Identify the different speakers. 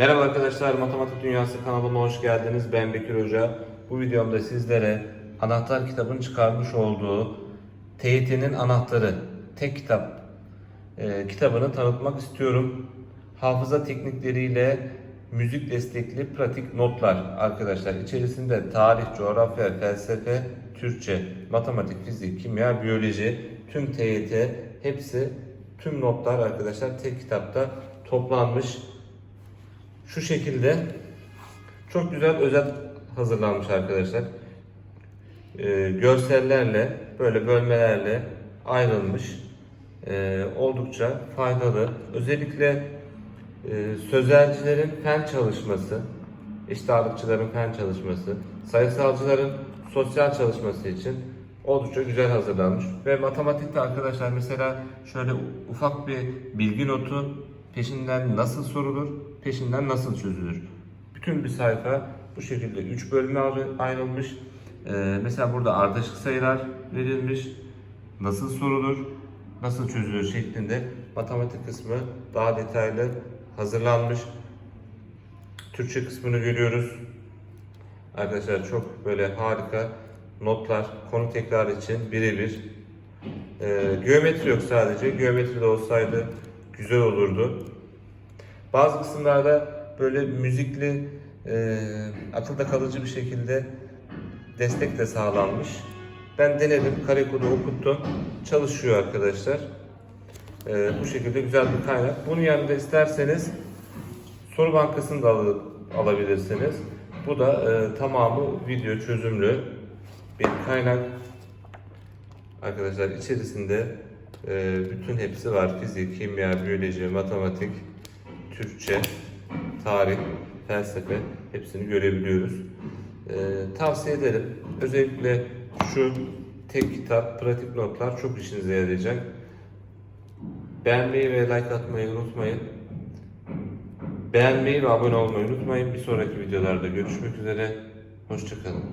Speaker 1: Merhaba arkadaşlar, Matematik Dünyası kanalıma hoş geldiniz. Ben Bekir Hoca. Bu videomda sizlere Anahtar kitabın çıkarmış olduğu TYT'nin Anahtarı tek kitap e, kitabını tanıtmak istiyorum. Hafıza teknikleriyle müzik destekli pratik notlar arkadaşlar. İçerisinde tarih, coğrafya, felsefe, Türkçe, matematik, fizik, kimya, biyoloji, tüm TYT hepsi tüm notlar arkadaşlar tek kitapta toplanmış. Şu şekilde çok güzel özet hazırlanmış arkadaşlar. Ee, görsellerle böyle bölmelerle ayrılmış. Ee, oldukça faydalı. Özellikle e, sözelcilerin fen çalışması, eşit ağırlıkçıların fen çalışması, sayısalcıların sosyal çalışması için oldukça güzel hazırlanmış. Ve matematikte arkadaşlar mesela şöyle ufak bir bilgi notu peşinden nasıl sorulur, peşinden nasıl çözülür. Bütün bir sayfa bu şekilde 3 bölüme ayrı- ayrılmış. Ee, mesela burada ardışık sayılar verilmiş. Nasıl sorulur, nasıl çözülür şeklinde matematik kısmı daha detaylı hazırlanmış. Türkçe kısmını görüyoruz. Arkadaşlar çok böyle harika notlar, konu tekrar için birebir. Ee, geometri yok sadece. Geometri de olsaydı güzel olurdu. Bazı kısımlarda böyle müzikli, e, akılda kalıcı bir şekilde destek de sağlanmış. Ben denedim, karekodu okuttum. Çalışıyor arkadaşlar. Ee, bu şekilde güzel bir kaynak. Bunun yanında isterseniz soru bankasını da al- alabilirsiniz. Bu da e, tamamı video çözümlü bir kaynak. Arkadaşlar içerisinde e, bütün hepsi var. Fizik, kimya, biyoloji, matematik, Türkçe, tarih, felsefe hepsini görebiliyoruz. E, tavsiye ederim. Özellikle şu tek kitap, pratik notlar çok işinize yarayacak. Beğenmeyi ve like atmayı unutmayın. Beğenmeyi ve abone olmayı unutmayın. Bir sonraki videolarda görüşmek üzere. Hoşçakalın.